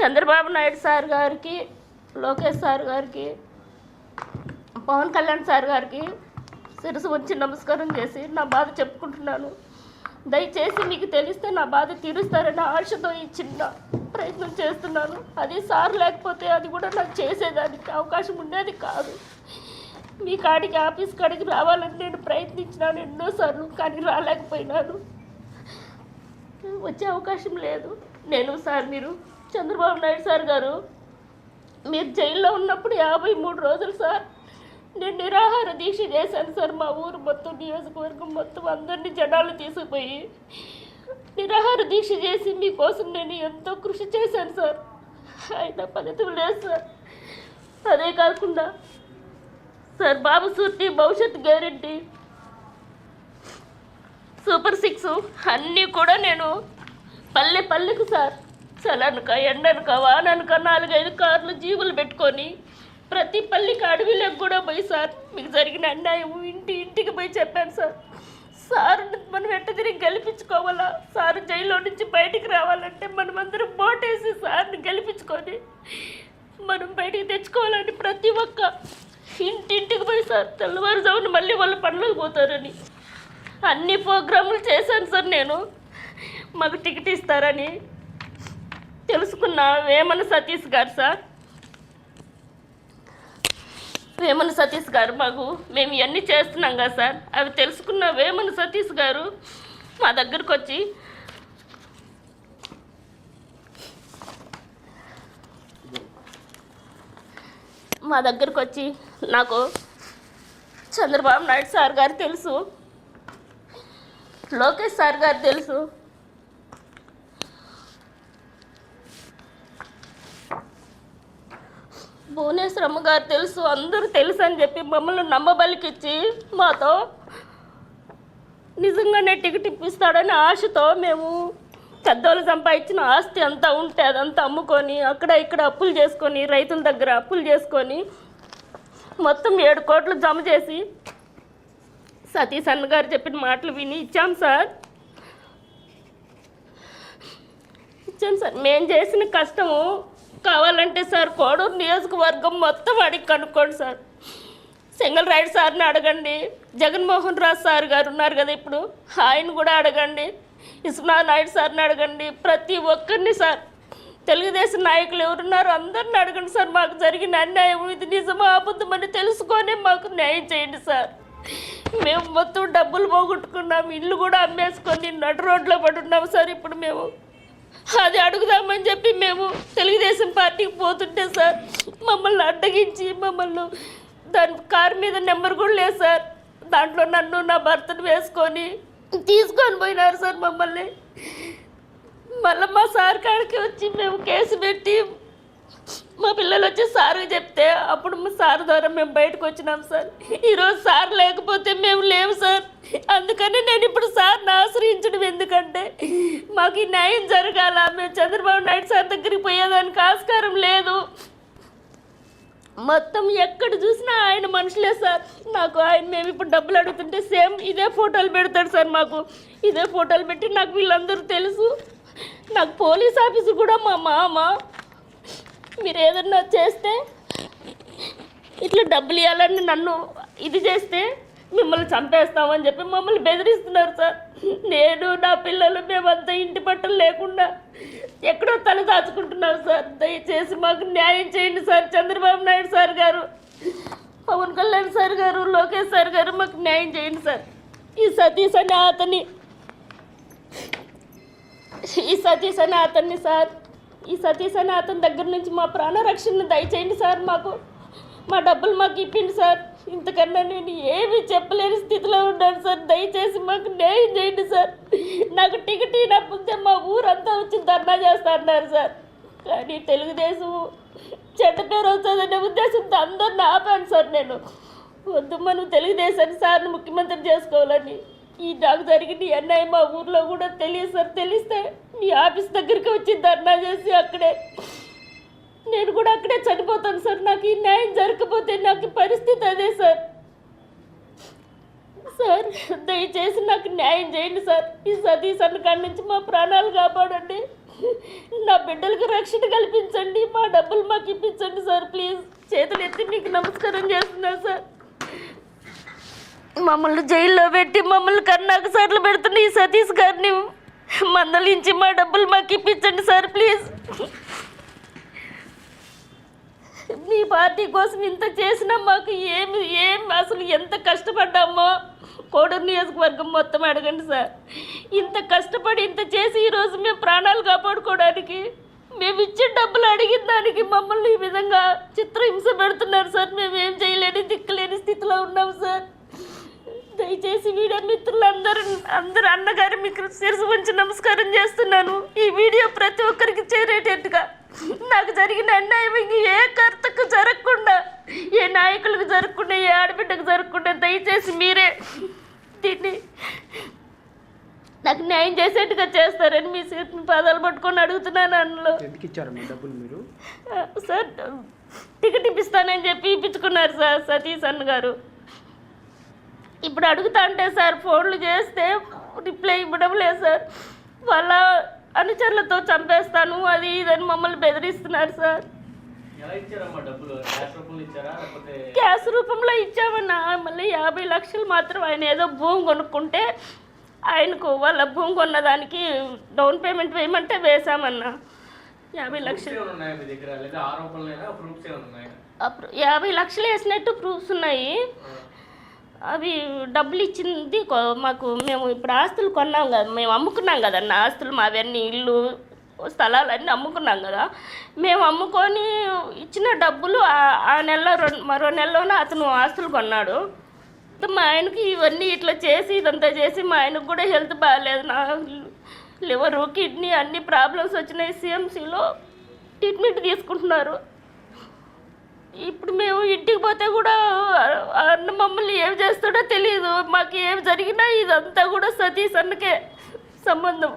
Chandrababu Naidu sir గారికి Lokesh sir గారికి Pawan Kalyan sir గారికి శిరసు వచ్చి నమస్కారం చేసి నా బాధ చెప్పుకుంటున్నాను. దయచేసి మీకు తెలిస్తే నా బాధ తీరుస్తారని ఆశతో ఈ చిన్న ప్రయత్నం చేస్తున్నాను. అది సార్ లేకపోతే అది కూడా నాకు చేసేదానికి అవకాశం ఉండేది కాదు. మీ కాడికి ఆఫీస్ కాడికి రావాలని నేను ప్రయత్నించినాను ఎన్నోసార్లు కానీ రాలేకపోయినాను. వచ్చే అవకాశం లేదు. నేను సార్ మీరు చంద్రబాబు నాయుడు సార్ గారు మీరు జైల్లో ఉన్నప్పుడు యాభై మూడు రోజులు సార్ నేను నిరాహార దీక్ష చేశాను సార్ మా ఊరు మొత్తం నియోజకవర్గం మొత్తం అందరినీ జనాలు తీసుకుపోయి నిరాహార దీక్ష చేసి మీకోసం నేను ఎంతో కృషి చేశాను సార్. అయినా ఫలితం లేదు సార్. అదే కాకుండా సార్ బాబు సూర్తి భవిష్యత్ గ్యారెంటీ సూపర్ సిక్స్ అన్నీ కూడా నేను పల్లె పల్లెకు సార్. చలనక ఎండనక వాననక నాలుగైదు కార్లు జీవులు పెట్టుకొని ప్రతి పల్లికి అడవిలోకి కూడా పోయి సార్ మీకు జరిగిన అన్యాయం ఇంటి ఇంటికి పోయి చెప్పాను సార్. సార్ మనం వెంట తిరిగి గెలిపించుకోవాలా? సార్ జైల్లో నుంచి బయటికి రావాలంటే మనం అందరం బోటేసి సార్ని గెలిపించుకొని మనం బయటికి తెచ్చుకోవాలని ప్రతి ఒక్క ఇంటింటికి పోయి సార్ తెల్లవారుజామున మళ్ళీ వాళ్ళ పనులకు పోతారని. అన్ని ప్రోగ్రాములు చేశాను సార్ నేను. మాకు టికెట్ ఇస్తారని. తెలుసుకున్న. వేమన సతీష్ గారు సార్. వేమన సతీష్ గారు మాకు. మేము ఇవన్నీ చేస్తున్నాం కదా సార్. అవి తెలుసుకున్న వేమన సతీష్ గారు మా దగ్గరకు వచ్చి మా దగ్గరకు వచ్చి నాకు చంద్రబాబు నాయుడు సార్ గారు తెలుసు. లోకేష్ సార్ గారు తెలుసు. భువనేశ్వరమ్మ గారు తెలుసు అందరూ తెలుసు అని చెప్పి మమ్మల్ని నమ్మబలికిచ్చి మాతో నిజంగానే టికెట్ ఇప్పిస్తాడని ఆశతో మేము పెద్దోళ్ళు సంపాదించిన ఆస్తి అంతా ఉంటే అదంతా అమ్ముకొని అక్కడ ఇక్కడ అప్పులు చేసుకొని రైతుల దగ్గర అప్పులు చేసుకొని మొత్తం ఏడు కోట్లు జమ చేసి సతీష్ అన్న గారు చెప్పిన మాటలు విని ఇచ్చాం సార్. ఇచ్చాం సార్. మేము చేసిన కష్టము కావాలంటే సార్ కోడూరు నియోజకవర్గం మొత్తం అడిగి కనుక్కోండి సార్. సింగల్ రైడ్ సార్ని అడగండి. జగన్మోహన్ రాజు సార్ గారు ఉన్నారు కదా ఇప్పుడు ఆయన కూడా అడగండి. ఇస్మా నాయుడు సార్ని అడగండి. ప్రతి ఒక్కరిని సార్. తెలుగుదేశం నాయకులు ఎవరున్నారో అందరిని అడగండి సార్. మాకు జరిగిన అన్యాయం ఇది నిజమా అబద్ధమని తెలుసుకొని మాకు న్యాయం చేయండి సార్. మేము మొత్తం డబ్బులు పోగొట్టుకున్నాం ఇల్లు కూడా అమ్మేసుకొని నడు రోడ్లో పడున్నాం సార్ ఇప్పుడు మేము. అది అడుగుదామని చెప్పి మేము తెలుగుదేశం పార్టీకి పోతుంటే సార్ మమ్మల్ని అడ్డగించి మమ్మల్ని దాని కారు మీద నెంబర్ కూడా లేదు సార్. దాంట్లో నన్ను నా భర్తను వేసుకొని తీసుకొని పోయినారు సార్ మమ్మల్ని. మళ్ళీ మా సార్ కాడికి వచ్చి మేము కేసు పెట్టి మా పిల్లలు వచ్చి సార్కి చెప్తే అప్పుడు మా సార్ ద్వారా మేము బయటకు వచ్చినాం సార్. ఈరోజు సార్ లేకపోతే మేము లేవు సార్. అందుకని నేను ఇప్పుడు సార్ని ఆశ్రయించడం ఎందుకంటే మాకు ఈ న్యాయం జరగాల. మేము చంద్రబాబు నాయుడు సార్ దగ్గరికి పోయేదానికి ఆస్కారం లేదు. మొత్తం ఎక్కడ చూసినా ఆయన మనుషులే సార్. నాకు ఆయన మేము ఇప్పుడు డబ్బులు అడుగుతుంటే సేమ్ ఇదే ఫోటోలు పెడతాడు సార్ మాకు. ఇదే ఫోటోలు పెట్టి నాకు వీళ్ళందరూ తెలుసు. నాకు పోలీస్ ఆఫీసు కూడా మా మామ. మీరు ఏదన్నా చేస్తే ఇట్లా డబ్బులు ఇవ్వాలని నన్ను ఇది చేస్తే మిమ్మల్ని చంపేస్తామని చెప్పి మమ్మల్ని బెదిరిస్తున్నారు సార్. నేను నా పిల్లలు మేమంతా ఇంటి పట్టలు లేకుండా ఎక్కడో తల దాచుకుంటున్నాం సార్. దయచేసి మాకు న్యాయం చేయండి సార్. చంద్రబాబు నాయుడు సార్ గారు పవన్ కళ్యాణ్ సార్ గారు లోకేష్ సార్ గారు మాకు న్యాయం చేయండి సార్. ఈ సతీష్ అనే అతని ఈ సతీష్ అనే అతన్ని సార్ ఈ సతీష్ అనే అతని దగ్గర నుంచి మా ప్రాణ రక్షణను దయచేయండి సార్ మాకు. మా డబ్బులు మాకు ఇప్పింది సార్. ఇంతకన్నా నేను ఏమీ చెప్పలేని స్థితిలో ఉన్నాను సార్. దయచేసి మాకు న్యాయం చేయండి సార్. నాకు టికెట్ ఇవ్వకపోతే మా ఊరంతా వచ్చి ధర్నా చేస్తా అన్నారు సార్. కానీ తెలుగుదేశం చెడ్డ పేరు వస్తుందనే ఉద్దేశంతో అందరిని ఆపాను సార్ నేను. వద్దు మనం తెలుగుదేశాన్ని సార్ని ముఖ్యమంత్రి చేసుకోవాలని. ఈ నాకు జరిగిన ఈ మా ఊర్లో కూడా తెలియదు సార్. తెలిస్తే మీ ఆఫీస్ దగ్గరికి వచ్చి ధర్నా చేసి అక్కడే నేను కూడా అక్కడే చనిపోతాను సార్. నాకు ఈ న్యాయం జరగకపోతే నాకు పరిస్థితి అదే సార్. సార్ దయచేసి నాకు న్యాయం చేయండి సార్. ఈ సతీష్ అన్నకాడి నుంచి మా ప్రాణాలు కాపాడండి. నా బిడ్డలకు రక్షణ కల్పించండి. మా డబ్బులు మాకు ఇప్పించండి సార్. ప్లీజ్. చేతులు ఎత్తి మీకు నమస్కారం చేస్తున్నాను సార్. మమ్మల్ని జైల్లో పెట్టి మమ్మల్ని కన్నాకు సార్లు పెడుతున్న ఈ సతీష్ గారిని మందలించి మా డబ్బులు మాకు ఇప్పించండి సార్. ప్లీజ్. మీ పార్టీ కోసం ఇంత చేసినా మాకు ఏమి ఏం అసలు ఎంత కష్టపడ్డామో? కోడూరు నియోజకవర్గం మొత్తం అడగండి సార్. ఇంత కష్టపడి ఇంత చేసి ఈరోజు మేము ప్రాణాలు కాపాడుకోవడానికి మేము ఇచ్చే డబ్బులు అడిగిన దానికి మమ్మల్ని ఈ విధంగా చిత్రహింస పెడుతున్నారు సార్. మేము ఏం చేయలేని దిక్కులేని స్థితిలో ఉన్నాం సార్. దయచేసి వీడియో మిత్రులందరూ అందరు అన్నగారు మీకు శిరసు ఉంచి నమస్కారం చేస్తున్నాను. ఈ వీడియో ప్రతి ఒక్కరికి చేరేటట్టుగా నాకు జరిగిన అన్యాయం ఇంక ఏ కర్తకు జరగకుండా ఏ నాయకులకు జరగకుండా ఏ ఆడబిడ్డకు జరగకుండా దయచేసి మీరే దీన్ని నాకు న్యాయం చేసేట్టుగా చేస్తారని మీ సీట్ పాదాలు పట్టుకొని అడుగుతున్నాను అందులో. ఎందుకు ఇచ్చారమ్మా డబ్బులు మీరు? సార్ టికెట్ ఇప్పిస్తానని చెప్పి ఇప్పించుకున్నారు సార్ సతీష్ అన్న గారు. ఇప్పుడు అడుగుతా అంటే సార్ ఫోన్లు చేస్తే రిప్లై ఇవ్వడం లేదు సార్. వాళ్ళ అనుచరులతో చంపేస్తాను అది ఇదని మమ్మల్ని బెదిరిస్తున్నారు సార్. క్యాష్ రూపంలో ఇచ్చామన్నా. మళ్ళీ యాభై లక్షలు మాత్రం ఆయన ఏదో భూమి కొనుక్కుంటే ఆయనకు వాళ్ళ భూమి కొన్నదానికి డౌన్ పేమెంట్ వేయమంటే వేసామన్నా యాభై లక్షలు. యాభై లక్షలు వేసినట్టు ప్రూఫ్స్ ఉన్నాయి. అవి డబ్బులు ఇచ్చింది మాకు మేము ఇప్పుడు ఆస్తులు కొన్నాం కదా మేము అమ్ముకున్నాం కదన్న ఆస్తులు మావన్నీ ఇల్లు స్థలాలన్నీ అమ్ముకున్నాం కదా మేము అమ్ముకొని ఇచ్చిన డబ్బులు ఆ- నెలలో రెండు మరో నెలలోనే అతను ఆస్తులు కొన్నాడు. మా ఆయనకి ఇవన్నీ ఇట్లా చేసి ఇదంతా చేసి మా ఆయనకు కూడా హెల్త్ బాగాలేదు. నా లివరు కిడ్నీ అన్ని ప్రాబ్లమ్స్ వచ్చినాయి. సిఎంసిలో ట్రీట్మెంట్ తీసుకుంటున్నారు. ఇప్పుడు మేము ఇంటికి పోతే కూడా అన్న మమ్మల్ని ఏం చేస్తాడో తెలియదు మాకు ఏం జరిగినా ఇదంతా కూడా సతీష్ అన్నకే సంబంధం.